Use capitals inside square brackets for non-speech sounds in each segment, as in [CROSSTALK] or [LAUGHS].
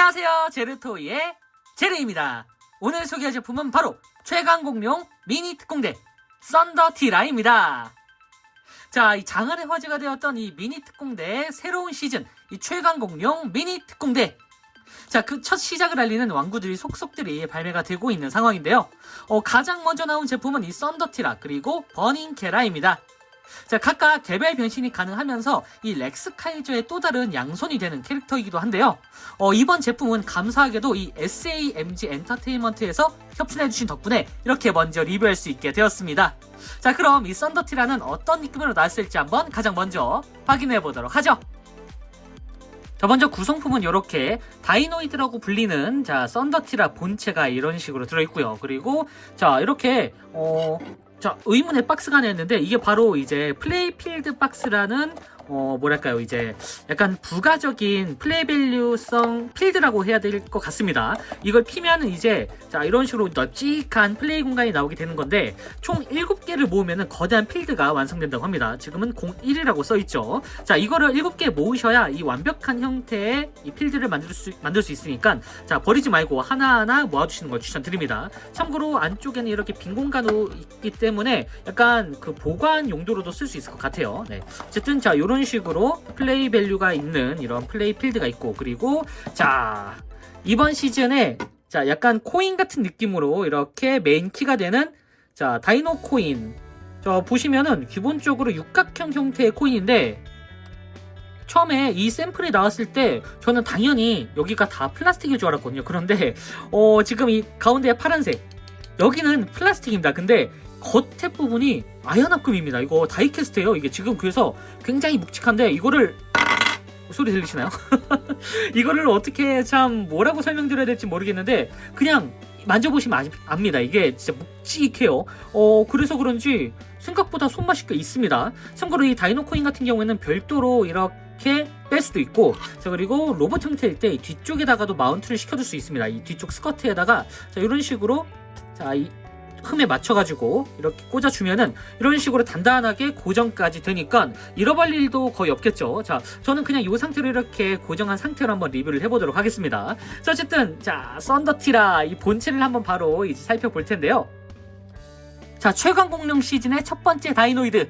안녕하세요. 제르토이의 제르입니다. 오늘 소개할 제품은 바로 최강공룡 미니 특공대 썬더 티라입니다. 자, 이 장안의 화제가 되었던 이 미니 특공대의 새로운 시즌, 이 최강공룡 미니 특공대. 자, 그 첫 시작을 알리는 왕구들이 속속들이 발매가 되고 있는 상황인데요. 어, 가장 먼저 나온 제품은 이 썬더티라 그리고 버닝 케라입니다. 자, 각각 개별 변신이 가능하면서 이 렉스 카이저의 또 다른 양손이 되는 캐릭터이기도 한데요. 어, 이번 제품은 감사하게도 이 SAMG 엔터테인먼트에서 협찬해주신 덕분에 이렇게 먼저 리뷰할 수 있게 되었습니다. 자, 그럼 이 썬더티라는 어떤 느낌으로 나왔을지 한번 가장 먼저 확인해 보도록 하죠. 자, 먼저 구성품은 이렇게 다이노이드라고 불리는 자, 썬더티라 본체가 이런 식으로 들어있고요. 그리고 자, 이렇게 어, 자, 의문의 박스가 있는데 이게 바로 이제 플레이필드 박스라는 어, 뭐랄까요, 이제 약간 부가적인 플레이 밸류성 필드라고 해야 될 것 같습니다. 이걸 피면은 이제 자, 이런 식으로 널찍한 플레이 공간이 나오게 되는 건데 총 7개를 모으면은 거대한 필드가 완성된다고 합니다. 지금은 01이라고 써 있죠. 자, 이거를 7개 모으셔야 이 완벽한 형태의 이 필드를 만들 수 만들 수 있으니까 자, 버리지 말고 하나하나 모아 두시는 걸 추천드립니다. 참고로 안쪽에는 이렇게 빈 공간도 있기 때문에 약간 그 보관 용도로도 쓸 수 있을 것 같아요. 네. 어쨌든 자, 이런 식으로 플레이 밸류가 있는 이런 플레이 필드가 있고 그리고 자, 이번 시즌에 자, 약간 코인 같은 느낌으로 이렇게 메인 키가 되는 자, 다이노 코인. 저 보시면은 기본적으로 육각형 형태의 코인인데 처음에 이 샘플이 나왔을 때 저는 당연히 여기가 다 플라스틱일 줄 알았거든요. 그런데 어, 지금 이 가운데 파란색 여기는 플라스틱입니다. 근데 겉에 부분이 아연합금입니다. 이거 다이캐스트예요. 이게 지금 그래서 굉장히 묵직한데 이거를 소리 들리시나요? [LAUGHS] 이거를 어떻게 참 뭐라고 설명드려야 될지 모르겠는데 그냥 만져보시면 아, 압니다. 이게 진짜 묵직해요. 어 그래서 그런지 생각보다 손맛이 꽤 있습니다. 참고로 이 다이노코인 같은 경우에는 별도로 이렇게 뺄 수도 있고 자 그리고 로봇 형태일 때이 뒤쪽에다가도 마운트를 시켜줄 수 있습니다. 이 뒤쪽 스커트에다가 자 이런 식으로 자 이 흠에 맞춰가지고 이렇게 꽂아주면은 이런 식으로 단단하게 고정까지 되니까 잃어버릴 일도 거의 없겠죠. 자, 저는 그냥 이 상태로 이렇게 고정한 상태로 한번 리뷰를 해보도록 하겠습니다. 자, 어쨌든 자 썬더티라 이 본체를 한번 바로 이제 살펴볼 텐데요. 자, 최강 공룡 시즌의 첫 번째 다이노이드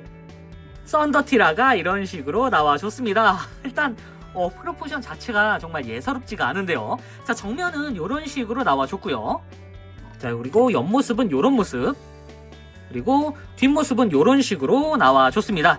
썬더티라가 이런 식으로 나와줬습니다. [LAUGHS] 일단 어, 프로포션 자체가 정말 예사롭지가 않은데요. 자, 정면은 이런 식으로 나와줬고요. 자, 그리고 옆모습은 이런 모습. 그리고 뒷모습은 이런 식으로 나와줬습니다.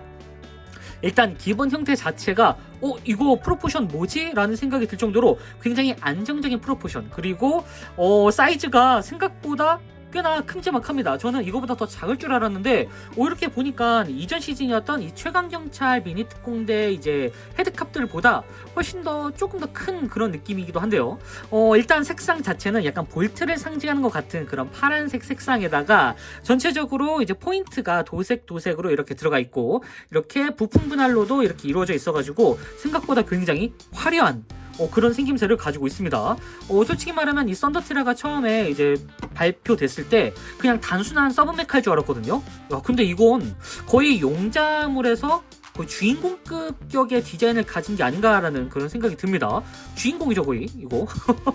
일단 기본 형태 자체가 어 이거 프로포션 뭐지? 라는 생각이 들 정도로 굉장히 안정적인 프로포션 그리고 어 사이즈가 생각보다 꽤나 큼지막합니다. 저는 이거보다 더 작을 줄 알았는데 오 이렇게 보니까 이전 시즌이었던 이 최강 경찰 미니 특공대 이제 헤드캅들보다 훨씬 더 조금 더 큰 그런 느낌이기도 한데요. 어 일단 색상 자체는 약간 볼트를 상징하는 것 같은 그런 파란색 색상에다가 전체적으로 이제 포인트가 도색 도색으로 이렇게 들어가 있고 이렇게 부품 분할로도 이렇게 이루어져 있어가지고 생각보다 굉장히 화려한 어, 그런 생김새를 가지고 있습니다. 어, 솔직히 말하면 이 썬더티라가 처음에 이제 발표됐을 때 그냥 단순한 서브메카일 줄 알았거든요. 야, 근데 이건 거의 용자물에서 거의 주인공급 격의 디자인을 가진 게 아닌가라는 그런 생각이 듭니다. 주인공이죠 거의 이거.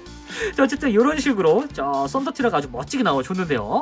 [LAUGHS] 자, 어쨌든 이런 식으로 자, 썬더티라가 아주 멋지게 나와줬는데요.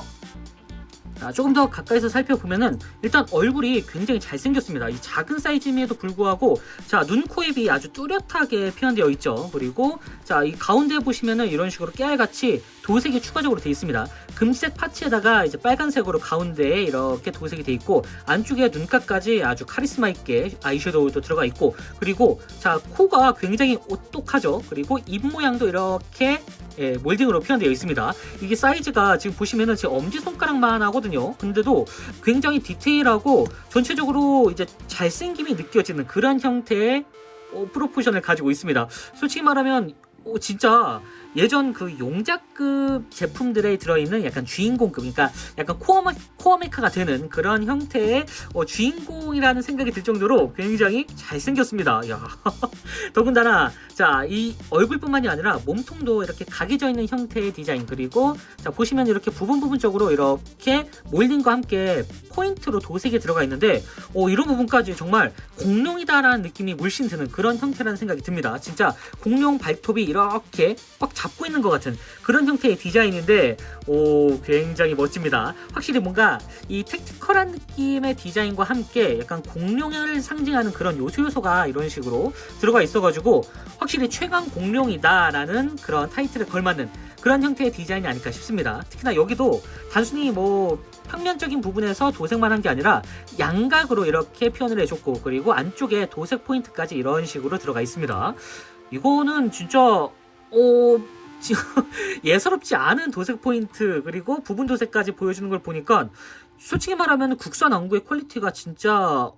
자, 조금 더 가까이서 살펴보면은 일단 얼굴이 굉장히 잘생겼습니다. 이 작은 사이즈임에도 불구하고 자, 눈, 코, 입이 아주 뚜렷하게 표현되어 있죠. 그리고 자, 이 가운데 보시면은 이런 식으로 깨알같이 도색이 추가적으로 되어 있습니다. 금색 파츠에다가 이제 빨간색으로 가운데에 이렇게 도색이 되어 있고 안쪽에 눈가까지 아주 카리스마 있게 아이섀도우도 들어가 있고 그리고 자, 코가 굉장히 오똑하죠. 그리고 입 모양도 이렇게 예, 몰딩으로 표현되어 있습니다. 이게 사이즈가 지금 보시면은 제 엄지 손가락만 하거든요. 근데도 굉장히 디테일하고 전체적으로 이제 잘생김이 느껴지는 그런 형태의 어, 프로포션을 가지고 있습니다. 솔직히 말하면 어, 진짜 예전 그 용자급 제품들에 들어있는 약간 주인공급, 그러니까 약간 코어, 코어 메카가 되는 그런 형태의 어, 주인공이라는 생각이 들 정도로 굉장히 잘생겼습니다. 야. [LAUGHS] 더군다나, 자, 이 얼굴뿐만이 아니라 몸통도 이렇게 각이 져 있는 형태의 디자인, 그리고, 자, 보시면 이렇게 부분 부분적으로 이렇게 몰딩과 함께 포인트로 도색이 들어가 있는데, 어, 이런 부분까지 정말 공룡이다라는 느낌이 물씬 드는 그런 형태라는 생각이 듭니다. 진짜 공룡 발톱이 이렇게 꽉 잡고 있는 것 같은 그런 형태의 디자인인데, 오, 굉장히 멋집니다. 확실히 뭔가 이 택티컬한 느낌의 디자인과 함께 약간 공룡을 상징하는 그런 요소 요소가 이런 식으로 들어가 있어가지고 확실히 최강 공룡이다라는 그런 타이틀에 걸맞는 그런 형태의 디자인이 아닐까 싶습니다. 특히나 여기도 단순히 뭐 평면적인 부분에서 도색만 한 게 아니라 양각으로 이렇게 표현을 해줬고 그리고 안쪽에 도색 포인트까지 이런 식으로 들어가 있습니다. 이거는 진짜 어 지- [LAUGHS] 예사롭지 않은 도색 포인트 그리고 부분 도색까지 보여주는 걸 보니까 솔직히 말하면 국산 왕구의 퀄리티가 진짜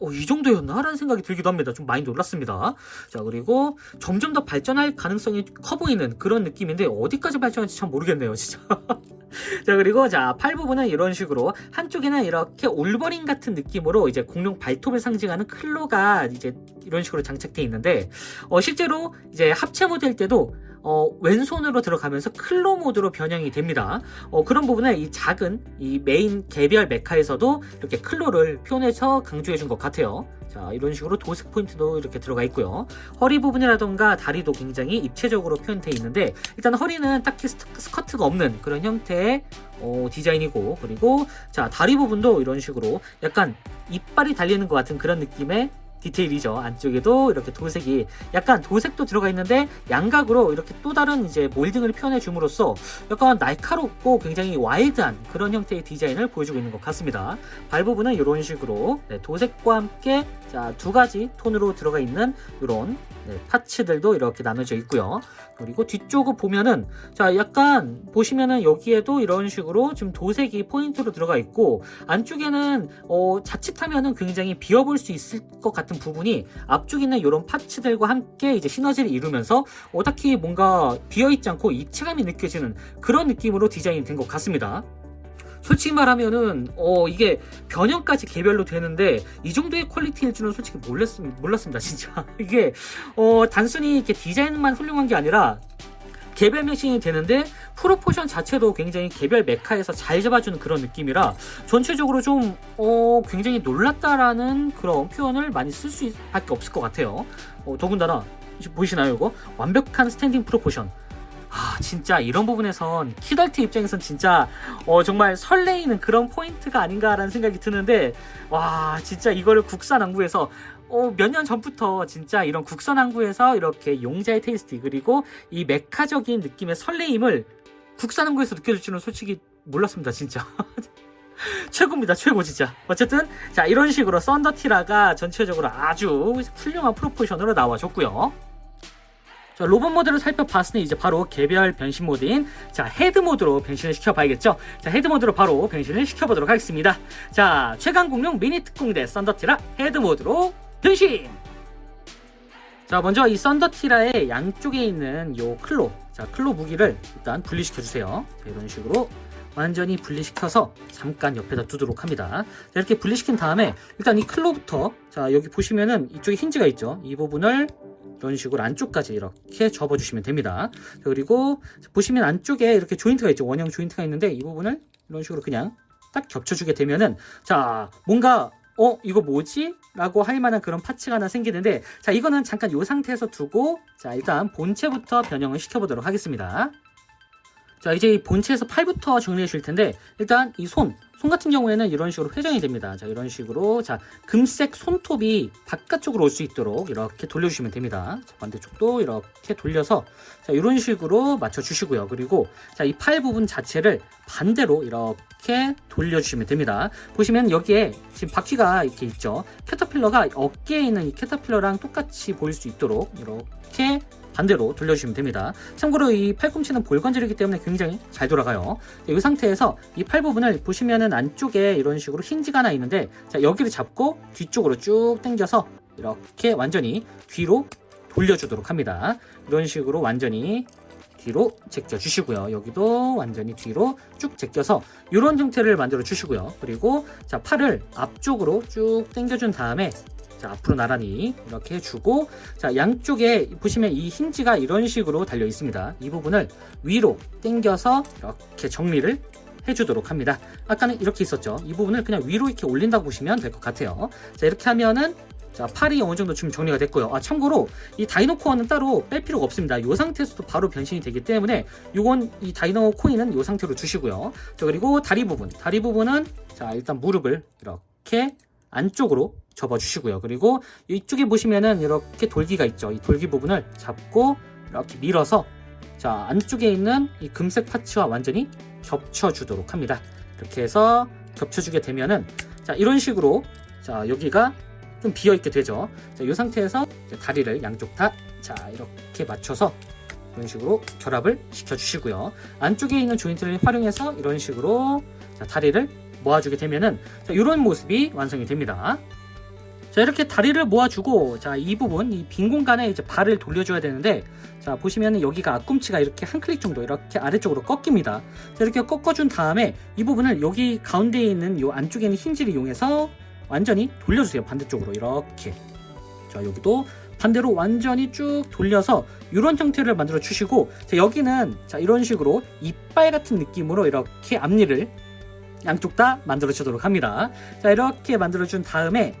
어, 이 정도였나 라는 생각이 들기도 합니다. 좀 많이 놀랐습니다. 자 그리고 점점 더 발전할 가능성이 커 보이는 그런 느낌인데 어디까지 발전할지 참 모르겠네요, 진짜. [LAUGHS] 자 그리고 자 팔 부분은 이런 식으로 한쪽에는 이렇게 올버린 같은 느낌으로 이제 공룡 발톱을 상징하는 클로가 이제 이런 식으로 장착돼 있는데 어, 실제로 이제 합체 모드일 때도 어, 왼손으로 들어가면서 클로 모드로 변형이 됩니다. 어, 그런 부분에 이 작은 이 메인 개별 메카에서도 이렇게 클로를 표현해서 강조해 준 것 같아요. 자, 이런 식으로 도색 포인트도 이렇게 들어가 있고요. 허리 부분이라던가 다리도 굉장히 입체적으로 표현되어 있는데 일단 허리는 딱히 스- 스커트가 없는 그런 형태의 어, 디자인이고 그리고 자 다리 부분도 이런 식으로 약간 이빨이 달리는 것 같은 그런 느낌의 디테일이죠. 안쪽에도 이렇게 도색이 약간 도색도 들어가 있는데 양각으로 이렇게 또 다른 이제 몰딩을 표현해 줌으로써 약간 날카롭고 굉장히 와일드한 그런 형태의 디자인을 보여주고 있는 것 같습니다. 발 부분은 이런 식으로 네, 도색과 함께 자, 두 가지 톤으로 들어가 있는 이런 네, 파츠들도 이렇게 나눠져 있고요. 그리고 뒤쪽을 보면은 자 약간 보시면은 여기에도 이런 식으로 지금 도색이 포인트로 들어가 있고 안쪽에는 어, 자칫하면은 굉장히 비어볼 수 있을 것 같은 부분이 앞쪽에 있는 이런 파츠들과 함께 이제 시너지를 이루면서 어, 딱히 뭔가 비어 있지 않고 입체감이 느껴지는 그런 느낌으로 디자인이 된것 같습니다. 솔직히 말하면은 어 이게 변형까지 개별로 되는데 이 정도의 퀄리티일 줄은 솔직히 몰랐, 몰랐습니다 진짜 [LAUGHS] 이게 어 단순히 이렇게 디자인만 훌륭한 게 아니라 개별 매칭이 되는데 프로포션 자체도 굉장히 개별 메카에서 잘 잡아주는 그런 느낌이라 전체적으로 좀 어, 굉장히 놀랐다라는 그런 표현을 많이 쓸 수밖에 없을 것 같아요. 어, 더군다나 보이시나요 이거 완벽한 스탠딩 프로포션. 아 진짜 이런 부분에선 키덜트 입장에선 진짜 어, 정말 설레이는 그런 포인트가 아닌가라는 생각이 드는데 와 진짜 이거를 국산 항구에서 어, 몇 년 전부터 진짜 이런 국산 항구에서 이렇게 용자의 테이스트 그리고 이 메카적인 느낌의 설레임을 국산 항구에서 느껴질 줄은 솔직히 몰랐습니다 진짜. [LAUGHS] 최고입니다 최고 진짜. 어쨌든 자 이런 식으로 썬더티라가 전체적으로 아주 훌륭한 프로포션으로 나와줬고요 자, 로봇 모드를 살펴봤을 때 이제 바로 개별 변신 모드인 자 헤드 모드로 변신을 시켜봐야겠죠. 자 헤드 모드로 바로 변신을 시켜보도록 하겠습니다. 자 최강 공룡 미니 특공대 썬더티라 헤드 모드로 변신. 자 먼저 이 썬더티라의 양쪽에 있는 요 클로 자 클로 무기를 일단 분리시켜 주세요. 자, 이런 식으로 완전히 분리시켜서 잠깐 옆에다 두도록 합니다. 자, 이렇게 분리시킨 다음에 일단 이 클로부터 자 여기 보시면은 이쪽에 힌지가 있죠. 이 부분을 이런 식으로 안쪽까지 이렇게 접어주시면 됩니다. 자, 그리고 보시면 안쪽에 이렇게 조인트가 있죠. 원형 조인트가 있는데 이 부분을 이런 식으로 그냥 딱 겹쳐주게 되면은 자 뭔가 어 이거 뭐지? 라고 할 만한 그런 파츠가 하나 생기는데 자 이거는 잠깐 이 상태에서 두고 자 일단 본체부터 변형을 시켜보도록 하겠습니다. 자 이제 이 본체에서 팔부터 정리해 줄 텐데 일단 이 손, 손 같은 경우에는 이런 식으로 회전이 됩니다. 자 이런 식으로 자 금색 손톱이 바깥쪽으로 올 수 있도록 이렇게 돌려주시면 됩니다. 자, 반대쪽도 이렇게 돌려서 자 이런 식으로 맞춰 주시고요. 그리고 자 이 팔 부분 자체를 반대로 이렇게 돌려주시면 됩니다. 보시면 여기에 지금 바퀴가 이렇게 있죠. 캐터필러가 어깨에 있는 이 캐터필러랑 똑같이 보일 수 있도록 이렇게 반대로 돌려주시면 됩니다. 참고로 이 팔꿈치는 볼관절이기 때문에 굉장히 잘 돌아가요. 이 상태에서 이 팔 부분을 보시면은 안쪽에 이런 식으로 힌지가 하나 있는데 자 여기를 잡고 뒤쪽으로 쭉 당겨서 이렇게 완전히 뒤로 돌려주도록 합니다. 이런 식으로 완전히 뒤로 제껴 주시고요. 여기도 완전히 뒤로 쭉 제껴서 이런 형태를 만들어 주시고요. 그리고 자 팔을 앞쪽으로 쭉 당겨준 다음에 자 앞으로 나란히 이렇게 해주고 자 양쪽에 보시면 이 힌지가 이런 식으로 달려 있습니다. 이 부분을 위로 당겨서 이렇게 정리를 해주도록 합니다. 아까는 이렇게 있었죠. 이 부분을 그냥 위로 이렇게 올린다고 보시면 될 것 같아요. 자 이렇게 하면은 자 팔이 어느 정도 지금 정리가 됐고요. 아 참고로 이 다이노 코어는 따로 뺄 필요가 없습니다. 이 상태에서도 바로 변신이 되기 때문에 이건 이 다이노 코인은 이 상태로 주시고요. 자 그리고 다리 부분, 다리 부분은 자 일단 무릎을 이렇게 안쪽으로 접어주시고요. 그리고 이쪽에 보시면은 이렇게 돌기가 있죠. 이 돌기 부분을 잡고 이렇게 밀어서 자 안쪽에 있는 이 금색 파츠와 완전히 겹쳐주도록 합니다. 이렇게 해서 겹쳐주게 되면은 자 이런 식으로 자 여기가 좀 비어 있게 되죠. 자, 이 상태에서 다리를 양쪽 다 자 이렇게 맞춰서 이런 식으로 결합을 시켜주시고요. 안쪽에 있는 조인트를 활용해서 이런 식으로 자, 다리를 모아주게 되면은 자, 이런 모습이 완성이 됩니다. 자 이렇게 다리를 모아주고 자 이 부분 이 빈 공간에 이제 발을 돌려줘야 되는데 자 보시면은 여기가 앞꿈치가 이렇게 한 클릭 정도 이렇게 아래쪽으로 꺾입니다. 자 이렇게 꺾어준 다음에 이 부분을 여기 가운데에 있는 요 안쪽에 있는 힌지를 이용해서 완전히 돌려주세요. 반대쪽으로 이렇게. 자 여기도 반대로 완전히 쭉 돌려서 이런 형태를 만들어 주시고 자, 여기는 자 이런 식으로 이빨 같은 느낌으로 이렇게 앞니를 양쪽 다 만들어 주도록 합니다. 자 이렇게 만들어 준 다음에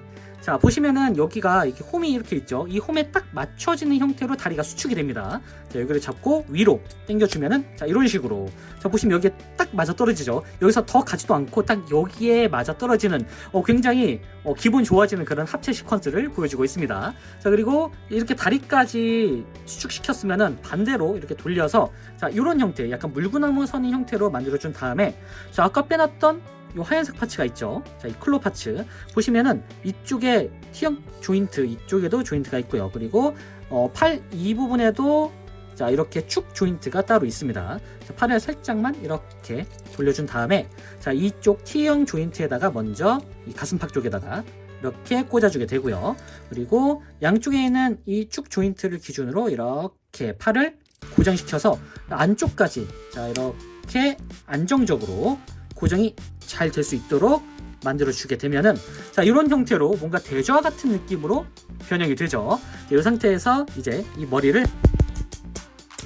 자 보시면은 여기가 이렇게 홈이 이렇게 있죠. 이 홈에 딱 맞춰지는 형태로 다리가 수축이 됩니다. 자 여기를 잡고 위로 당겨주면은 자 이런 식으로. 자 보시면 여기에 딱 맞아 떨어지죠. 여기서 더 가지도 않고 딱 여기에 맞아 떨어지는 어, 굉장히 어, 기분 좋아지는 그런 합체 시퀀스를 보여주고 있습니다. 자 그리고 이렇게 다리까지 수축시켰으면은 반대로 이렇게 돌려서 자 이런 형태 약간 물구나무 선인 형태로 만들어준 다음에 자 아까 빼놨던 이 하얀색 파츠가 있죠. 자, 이 클로 파츠 보시면은 이쪽에 T형 조인트 이쪽에도 조인트가 있고요. 그리고 어, 팔 이 부분에도 자 이렇게 축 조인트가 따로 있습니다. 자, 팔을 살짝만 이렇게 돌려준 다음에 자 이쪽 T형 조인트에다가 먼저 이 가슴팍 쪽에다가 이렇게 꽂아주게 되고요. 그리고 양쪽에 있는 이 축 조인트를 기준으로 이렇게 팔을 고정시켜서 안쪽까지 자 이렇게 안정적으로 고정이 잘 될 수 있도록 만들어 주게 되면은 자 이런 형태로 뭔가 대저와 같은 느낌으로 변형이 되죠. 이 상태에서 이제 이 머리를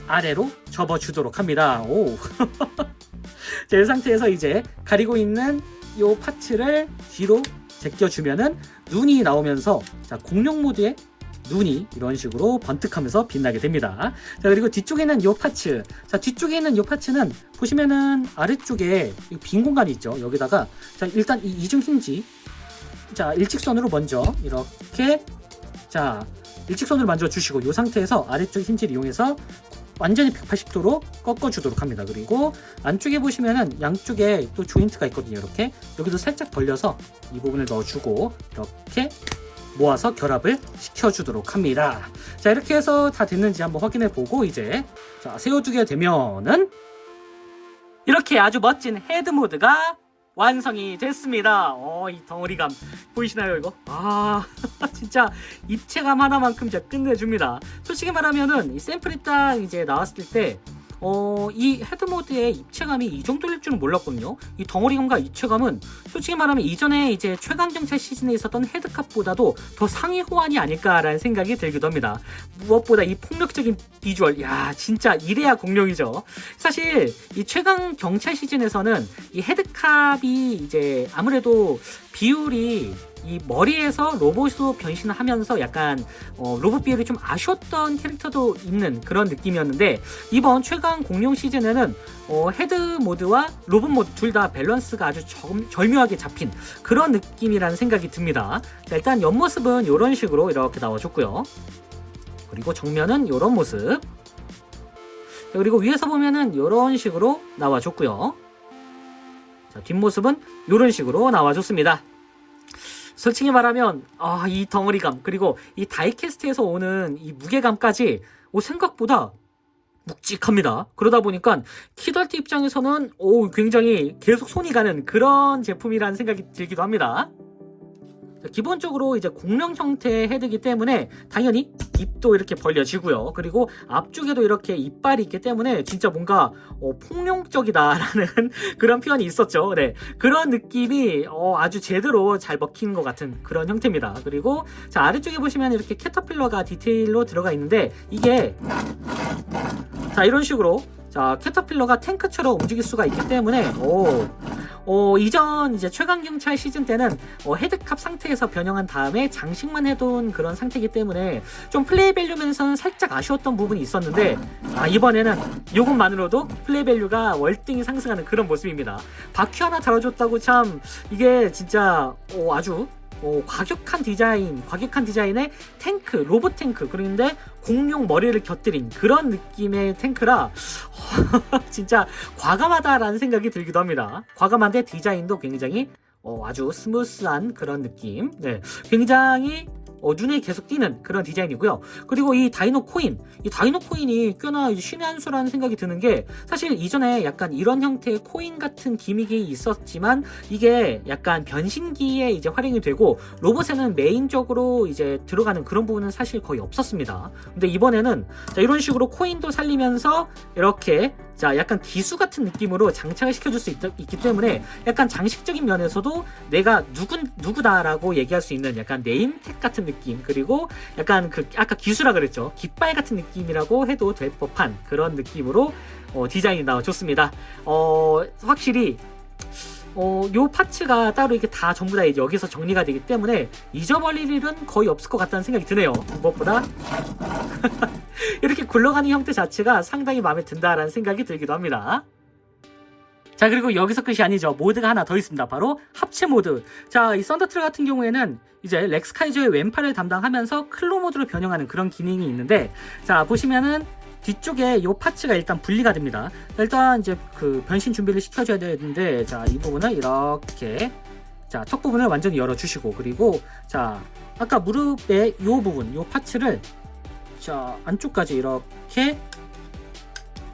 아래로 접어 주도록 합니다. 오. [LAUGHS] 자, 이 상태에서 이제 가리고 있는 이 파츠를 뒤로 제껴 주면은 눈이 나오면서 자 공룡 모드의 눈이 이런 식으로 번뜩하면서 빛나게 됩니다. 자 그리고 뒤쪽에는 이 파츠. 자 뒤쪽에 있는 이 파츠는 보시면은 아래쪽에 이빈 공간이 있죠. 여기다가 자 일단 이 이중 힌지. 자 일직선으로 먼저 이렇게 자 일직선으로 만들어 주시고 이 상태에서 아래쪽 힌지를 이용해서 완전히 180도로 꺾어 주도록 합니다. 그리고 안쪽에 보시면은 양쪽에 또 조인트가 있거든요. 이렇게. 여기도 살짝 벌려서 이 부분을 넣어주고 이렇게 모아서 결합을 시켜주도록 합니다. 자 이렇게 해서 다 됐는지 한번 확인해 보고 이제 자 세워두게 되면은 이렇게 아주 멋진 헤드 모드가 완성이 됐습니다. 어, 이 덩어리감 보이시나요, 이거? 아, [LAUGHS] 진짜 입체감 하나만큼 진짜 끝내줍니다. 솔직히 말하면은 이 샘플이 딱 이제 나왔을 때 어, 이 헤드 모드의 입체감이 이 정도일 줄은 몰랐거든요. 이 덩어리감과 입체감은 솔직히 말하면 이전에 이제 최강경찰 시즌에 있었던 헤드캅보다도 더 상위 호환이 아닐까라는 생각이 들기도 합니다. 무엇보다 이 폭력적인 비주얼, 야, 진짜 이래야 공룡이죠. 사실 이 최강 경찰 시즌에서는 이 헤드캅이 이제 아무래도 비율이 이 머리에서 로봇으로 변신을 하면서 약간 어, 로봇 비율이 좀 아쉬웠던 캐릭터도 있는 그런 느낌이었는데 이번 최강 공룡 시즌에는 어, 헤드 모드와 로봇 모드 둘 다 밸런스가 아주 점- 절묘하게 잡힌 그런 느낌이라는 생각이 듭니다. 자, 일단 옆모습은 이런 식으로 이렇게 나와줬고요. 그리고 정면은 이런 모습. 자, 그리고 위에서 보면은 이런 식으로 나와줬고요. 자, 뒷모습은 이런 식으로 나와줬습니다. 솔직히 말하면 아, 이 덩어리감 그리고 이 다이캐스트에서 오는 이 무게감까지 오, 생각보다 묵직합니다. 그러다 보니까 키덜트 입장에서는 오, 굉장히 계속 손이 가는 그런 제품이라는 생각이 들기도 합니다. 자, 기본적으로 이제 공룡 형태의 헤드이기 때문에 당연히 입도 이렇게 벌려지고요. 그리고 앞쪽에도 이렇게 이빨이 있기 때문에 진짜 뭔가 어, 폭룡적이다라는 [LAUGHS] 그런 표현이 있었죠. 네. 그런 느낌이 어, 아주 제대로 잘 먹히는 것 같은 그런 형태입니다. 그리고 자, 아래쪽에 보시면 이렇게 캐터필러가 디테일로 들어가 있는데 이게 자, 이런 식으로 자, 캐터필러가 탱크처럼 움직일 수가 있기 때문에 오, 어, 이전 이제 최강경찰 시즌 때는 어, 헤드캅 상태에서 변형한 다음에 장식만 해둔 그런 상태이기 때문에 좀 플레이 밸류면서는 살짝 아쉬웠던 부분이 있었는데 아, 이번에는 이것만으로도 플레이 밸류가 월등히 상승하는 그런 모습입니다. 바퀴 하나 달아줬다고 참 이게 진짜 어, 아주 어, 과격한 디자인, 과격한 디자인의 탱크, 로봇 탱크, 그런데 공룡 머리를 곁들인 그런 느낌의 탱크라 [LAUGHS] 진짜 과감하다라는 생각이 들기도 합니다. 과감한데 디자인도 굉장히 어, 아주 스무스한 그런 느낌. 네, 굉장히 어, 눈에 계속 띄는 그런 디자인이고요. 그리고 이 다이노 코인, 이 다이노 코인이 꽤나 신의 한 수라는 생각이 드는 게 사실 이전에 약간 이런 형태의 코인 같은 기믹이 있었지만 이게 약간 변신기에 이제 활용이 되고 로봇에는 메인적으로 이제 들어가는 그런 부분은 사실 거의 없었습니다. 근데 이번에는 자, 이런 식으로 코인도 살리면서 이렇게 자 약간 기수 같은 느낌으로 장착을 시켜줄 수 있, 기 때문에 약간 장식적인 면에서도 내가 누군 누구다라고 얘기할 수 있는 약간 네임택 같은 느낌 그리고 약간 그 아까 기수라 그랬죠 깃발 같은 느낌이라고 해도 될 법한 그런 느낌으로 어, 디자인이 나와줬습니다. 어 확실히 어, 요 파츠가 따로 이게 다 전부 다 여기서 정리가 되기 때문에 잊어버릴 일은 거의 없을 것 같다는 생각이 드네요. 무엇보다 [LAUGHS] 이렇게 굴러가는 형태 자체가 상당히 마음에 든다라는 생각이 들기도 합니다. 자 그리고 여기서 끝이 아니죠 모드가 하나 더 있습니다 바로 합체 모드 자 이 썬더트를 같은 경우에는 이제 렉스카이저의 왼팔을 담당하면서 클로 모드로 변형하는 그런 기능이 있는데 자 보시면은 뒤쪽에 이 파츠가 일단 분리가 됩니다. 일단 이제 그 변신 준비를 시켜줘야 되는데 자 이 부분을 이렇게 자 턱 부분을 완전히 열어주시고 그리고 자 아까 무릎의 이 부분 이 파츠를 자 안쪽까지 이렇게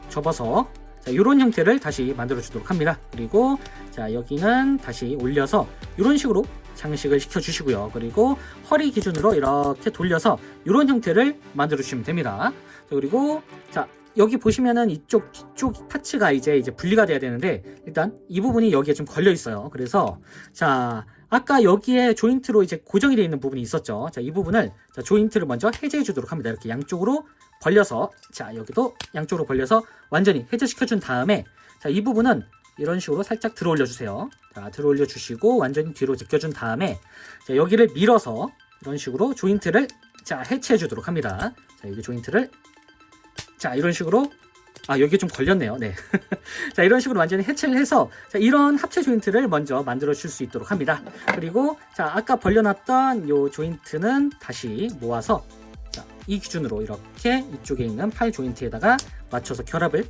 접어서 자, 이런 형태를 다시 만들어 주도록 합니다. 그리고 자 여기는 다시 올려서 이런 식으로 장식을 시켜 주시고요. 그리고 허리 기준으로 이렇게 돌려서 이런 형태를 만들어 주시면 됩니다. 자, 그리고 자 여기 보시면은 이쪽 뒤쪽 파츠가 이제 이제 분리가 돼야 되는데 일단 이 부분이 여기에 좀 걸려 있어요. 그래서 자 아까 여기에 조인트로 이제 고정이 되어 있는 부분이 있었죠. 자 이 부분을 자, 조인트를 먼저 해제해 주도록 합니다. 이렇게 양쪽으로 벌려서 자 여기도 양쪽으로 벌려서 완전히 해제시켜 준 다음에 자 이 부분은 이런 식으로 살짝 들어 올려 주세요. 자 들어 올려 주시고 완전히 뒤로 제껴 준 다음에 자 여기를 밀어서 이런 식으로 조인트를 자 해체해 주도록 합니다. 자 여기 조인트를 자 이런 식으로 아 여기 좀 걸렸네요. 네. [LAUGHS] 자 이런 식으로 완전히 해체를 해서 자, 이런 합체 조인트를 먼저 만들어 줄 수 있도록 합니다. 그리고 자 아까 벌려놨던 요 조인트는 다시 모아서 자, 이 기준으로 이렇게 이쪽에 있는 팔 조인트에다가 맞춰서 결합을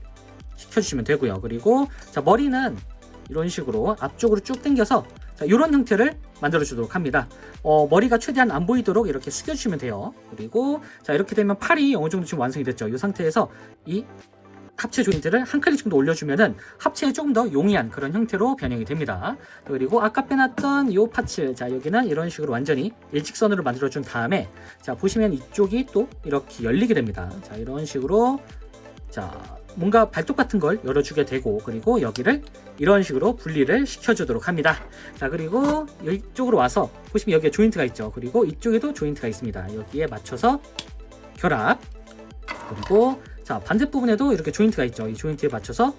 시켜주시면 되고요. 그리고 자 머리는 이런 식으로 앞쪽으로 쭉 당겨서 자, 이런 형태를 만들어 주도록 합니다. 어, 머리가 최대한 안 보이도록 이렇게 숙여주시면 돼요. 그리고 자 이렇게 되면 팔이 어느 정도 지금 완성이 됐죠. 이 상태에서 이 합체 조인트를 한 클릭 정도 올려주면은 합체에 조금 더 용이한 그런 형태로 변형이 됩니다. 그리고 아까 빼놨던 이 파츠, 자 여기는 이런 식으로 완전히 일직선으로 만들어준 다음에 자 보시면 이쪽이 또 이렇게 열리게 됩니다. 자 이런 식으로 자 뭔가 발톱 같은 걸 열어주게 되고 그리고 여기를 이런 식으로 분리를 시켜주도록 합니다. 자 그리고 이쪽으로 와서 보시면 여기에 조인트가 있죠. 그리고 이쪽에도 조인트가 있습니다. 여기에 맞춰서 결합 그리고 자 반대 부분에도 이렇게 조인트가 있죠. 이 조인트에 맞춰서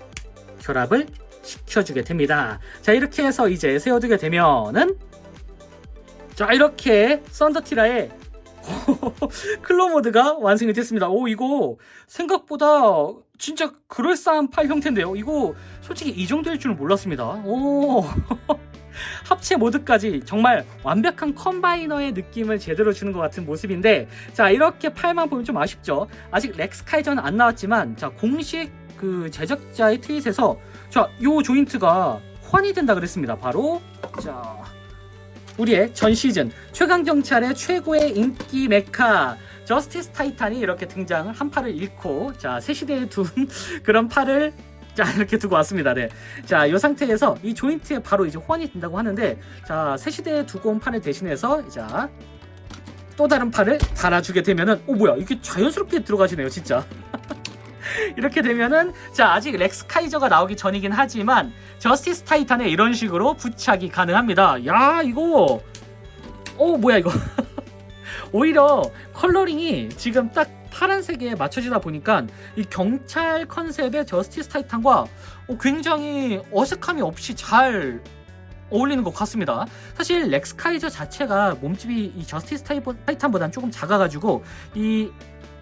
결합을 시켜주게 됩니다. 자 이렇게 해서 이제 세워두게 되면은 자 이렇게 썬더티라의 [LAUGHS] 클로 모드가 완성이 됐습니다. 오 이거 생각보다 진짜 그럴싸한 팔 형태인데요. 이거 솔직히 이 정도일 줄은 몰랐습니다. 오 [LAUGHS] 합체 모드까지 정말 완벽한 컴바이너의 느낌을 제대로 주는 것 같은 모습인데 자 이렇게 팔만 보면 좀 아쉽죠. 아직 렉스카이저는 안 나왔지만 자 공식 그 제작자의 트윗에서 자요 조인트가 환이 된다 그랬습니다. 바로 자 우리의 전 시즌 최강 경찰의 최고의 인기 메카 저스티스 타이탄이 이렇게 등장을 한 팔을 잃고 자새 시대에 둔 [LAUGHS] 그런 팔을 자 이렇게 두고 왔습니다. 네. 자이 상태에서 이 조인트에 바로 이제 호환이 된다고 하는데 자 새 시대에 두고 온 판을 대신해서 자. 또 다른 팔을 달아주게 되면은 오 뭐야 이게 자연스럽게 들어가시네요 진짜 [LAUGHS] 이렇게 되면은 자 아직 렉스 카이저가 나오기 전이긴 하지만 저스티스 타이탄에 이런 식으로 부착이 가능합니다 야 이거 오 뭐야 이거 [LAUGHS] 오히려 컬러링이 지금 딱 파란색에 맞춰지다 보니까 이 경찰 컨셉의 저스티스 타이탄과 어, 굉장히 어색함이 없이 잘 어울리는 것 같습니다. 사실 렉스 카이저 자체가 몸집이 이 저스티스 타이탄보다는 조금 작아가지고 이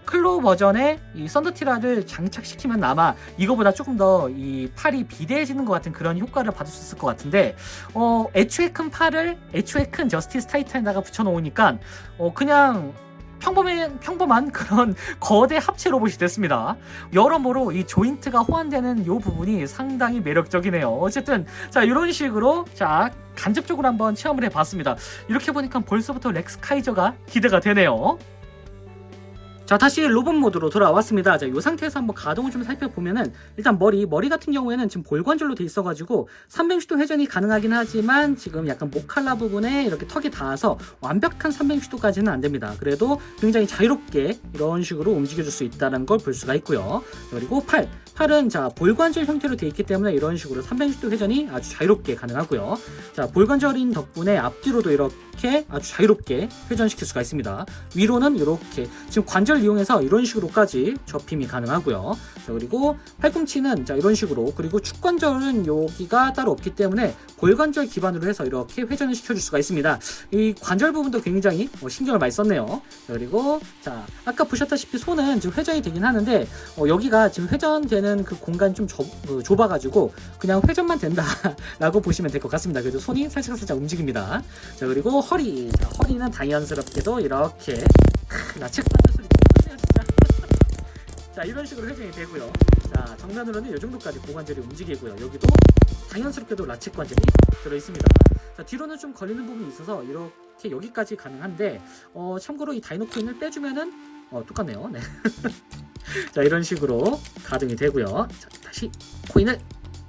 클로 버전의 이 썬더티라를 장착시키면 아마 이거보다 조금 더 이 팔이 비대해지는 것 같은 그런 효과를 받을 수 있을 것 같은데 어 애초에 큰 팔을 애초에 큰 저스티스 타이탄에다가 붙여놓으니까 어 그냥 평범한 평범한 [LAUGHS] 그런 거대 합체 로봇이 됐습니다. 여러모로 이 조인트가 호환되는 이 부분이 상당히 매력적이네요. 어쨌든 자 이런 식으로 자 간접적으로 한번 체험을 해봤습니다. 이렇게 보니까 벌써부터 렉스 카이저가 기대가 되네요. 자 다시 로봇 모드로 돌아왔습니다. 자이 상태에서 한번 가동을 좀 살펴보면은 일단 머리 머리 같은 경우에는 지금 볼관절로 돼 있어 가지고 360도 회전이 가능하긴 하지만 지금 약간 목칼라 부분에 이렇게 턱이 닿아서 완벽한 360도까지는 안 됩니다. 그래도 굉장히 자유롭게 이런 식으로 움직여 줄 수 있다는 걸 볼 수가 있고요. 그리고 팔 팔은 자 볼관절 형태로 되어 있기 때문에 이런 식으로 360도 회전이 아주 자유롭게 가능하고요. 자 볼관절인 덕분에 앞뒤로도 이렇게 아주 자유롭게 회전시킬 수가 있습니다. 위로는 이렇게 지금 관절 이용해서 이런 식으로까지 접힘이 가능하고요. 자 그리고 팔꿈치는 자 이런 식으로 그리고 축관절은 여기가 따로 없기 때문에 골관절 기반으로 해서 이렇게 회전을 시켜줄 수가 있습니다. 이 관절 부분도 굉장히 어, 신경을 많이 썼네요. 자, 그리고 자 아까 보셨다시피 손은 지금 회전이 되긴 하는데 어, 여기가 지금 회전되는 그 공간 좀 좁, 어, 좁아가지고 그냥 회전만 된다라고 [LAUGHS] 보시면 될 것 같습니다. 그래도 손이 살짝 살짝 움직입니다. 자 그리고 허리 자, 허리는 당연스럽게도 이렇게 크, 나측 자 이런 식으로 회전이 되고요. 자 정면으로는 이 정도까지 고관절이 움직이고요. 여기도 당연스럽게도 라측 관절이 들어 있습니다. 자 뒤로는 좀 걸리는 부분이 있어서 이렇게 여기까지 가능한데 어, 참고로 이 다이노 코인을 빼주면은 어, 똑같네요. 네. [LAUGHS] 자 이런 식으로 가동이 되고요. 자, 다시 코인을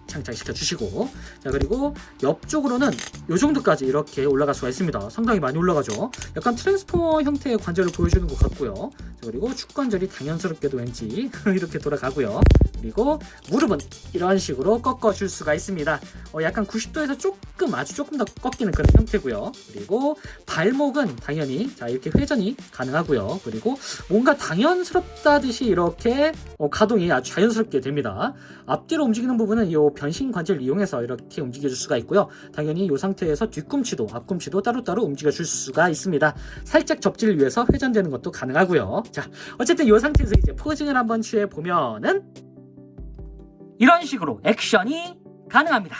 장착시켜 주시고 자 그리고 옆쪽으로는 이 정도까지 이렇게 올라갈 수가 있습니다. 상당히 많이 올라가죠. 약간 트랜스포머 형태의 관절을 보여주는 것 같고요. 자, 그리고 축관절이 당연스럽게도 왠지 [LAUGHS] 이렇게 돌아가고요. 그리고 무릎은 이런 식으로 꺾어 줄 수가 있습니다. 어, 약간 90도에서 조금 아주 조금 더 꺾이는 그런 형태고요. 그리고 발목은 당연히 자 이렇게 회전이 가능하고요. 그리고 뭔가 당연스럽다듯이 이렇게 어, 가동이 아주 자연스럽게 됩니다. 앞뒤로 움직이는 부분은 이 변신 관절을 이용해서 이렇게 움직여줄 수가 있고요. 당연히 이 상태에서 뒤꿈치도 앞꿈치도 따로따로 움직여줄 수가 있습니다. 살짝 접지를 위해서 회전되는 것도 가능하고요. 자, 어쨌든 이 상태에서 이제 포징을 한번 취해 보면은 이런 식으로 액션이 가능합니다.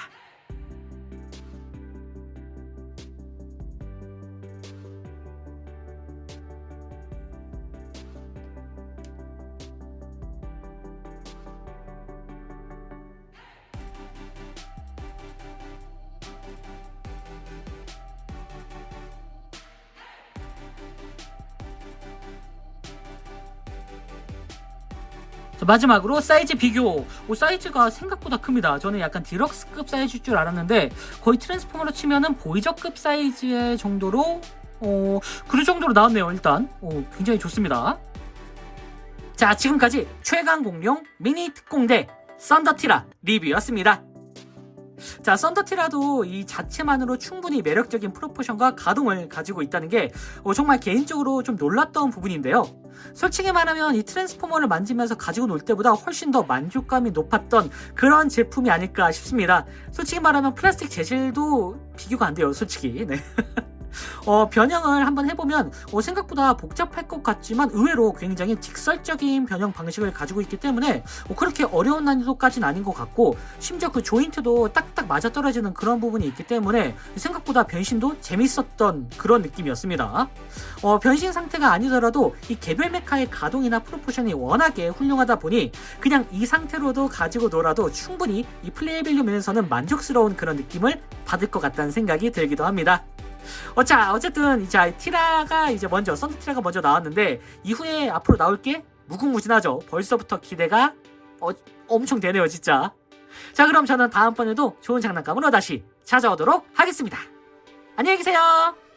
자, 마지막으로 사이즈 비교. 오, 사이즈가 생각보다 큽니다. 저는 약간 디럭스급 사이즈일 줄 알았는데 거의 트랜스포머로 치면은 보이저급 사이즈의 정도로 어, 그 정도로 나왔네요. 일단 어, 굉장히 좋습니다. 자, 지금까지 최강 공룡 미니 특공대 썬더티라 리뷰였습니다. 자, 썬더티라도 이 자체만으로 충분히 매력적인 프로포션과 가동을 가지고 있다는 게 어, 정말 개인적으로 좀 놀랐던 부분인데요. 솔직히 말하면 이 트랜스포머를 만지면서 가지고 놀 때보다 훨씬 더 만족감이 높았던 그런 제품이 아닐까 싶습니다. 솔직히 말하면 플라스틱 재질도 비교가 안 돼요, 솔직히. 네. [LAUGHS] 어, 변형을 한번 해보면 어, 생각보다 복잡할 것 같지만 의외로 굉장히 직설적인 변형 방식을 가지고 있기 때문에 어, 그렇게 어려운 난이도까지는 아닌 것 같고 심지어 그 조인트도 딱딱 맞아떨어지는 그런 부분이 있기 때문에 생각보다 변신도 재밌었던 그런 느낌이었습니다. 어, 변신 상태가 아니더라도 이 개별 메카의 가동이나 프로포션이 워낙에 훌륭하다 보니 그냥 이 상태로도 가지고 놀아도 충분히 이 플레이빌리 면에서는 만족스러운 그런 느낌을 받을 것 같다는 생각이 들기도 합니다. 어, 자, 어쨌든, 이제 티라가 이제 먼저, 썬드 티라가 먼저 나왔는데, 이후에 앞으로 나올 게 무궁무진하죠. 벌써부터 기대가 어, 엄청 되네요, 진짜. 자, 그럼 저는 다음번에도 좋은 장난감으로 다시 찾아오도록 하겠습니다. 안녕히 계세요.